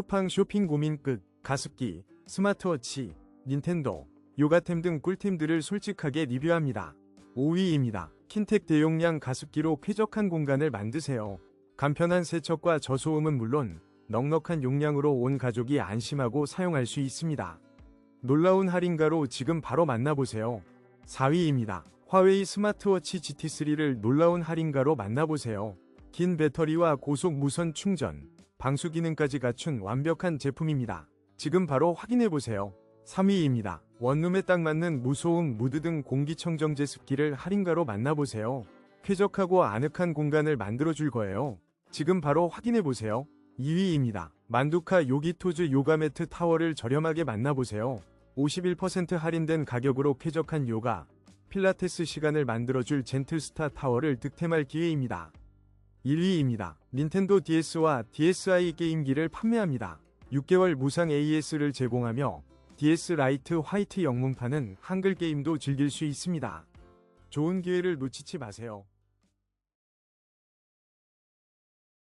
쿠팡 쇼핑 고민 끝, 가습기, 스마트워치, 닌텐도, 요가템 등 꿀템들을 솔직하게 리뷰합니다. 5위입니다. 킨텍 대용량 가습기로 쾌적한 공간을 만드세요. 간편한 세척과 저소음은 물론 넉넉한 용량으로 온 가족이 안심하고 사용할 수 있습니다. 놀라운 할인가로 지금 바로 만나보세요. 4위입니다. 화웨이 스마트워치 GT3를 놀라운 할인가로 만나보세요. 긴 배터리와 고속 무선 충전, 방수 기능까지 갖춘 완벽한 제품입니다. 지금 바로 확인해보세요. 3위입니다. 원룸에 딱 맞는 무소음 무드 등 공기청정제 습기를 할인가로 만나보세요. 쾌적하고 아늑한 공간을 만들어줄 거예요. 지금 바로 확인해보세요. 2위입니다. 만두카 요기토즈 요가 매트 타워를 저렴하게 만나보세요. 51% 할인된 가격으로 쾌적한 요가, 필라테스 시간을 만들어줄 젠틀스타 타워를 득템할 기회입니다. 1위입니다. 닌텐도 DS와 DSi 게임기를 판매합니다. 6개월 무상 AS를 제공하며 DS 라이트 화이트 영문판은 한글 게임도 즐길 수 있습니다. 좋은 기회를 놓치지 마세요.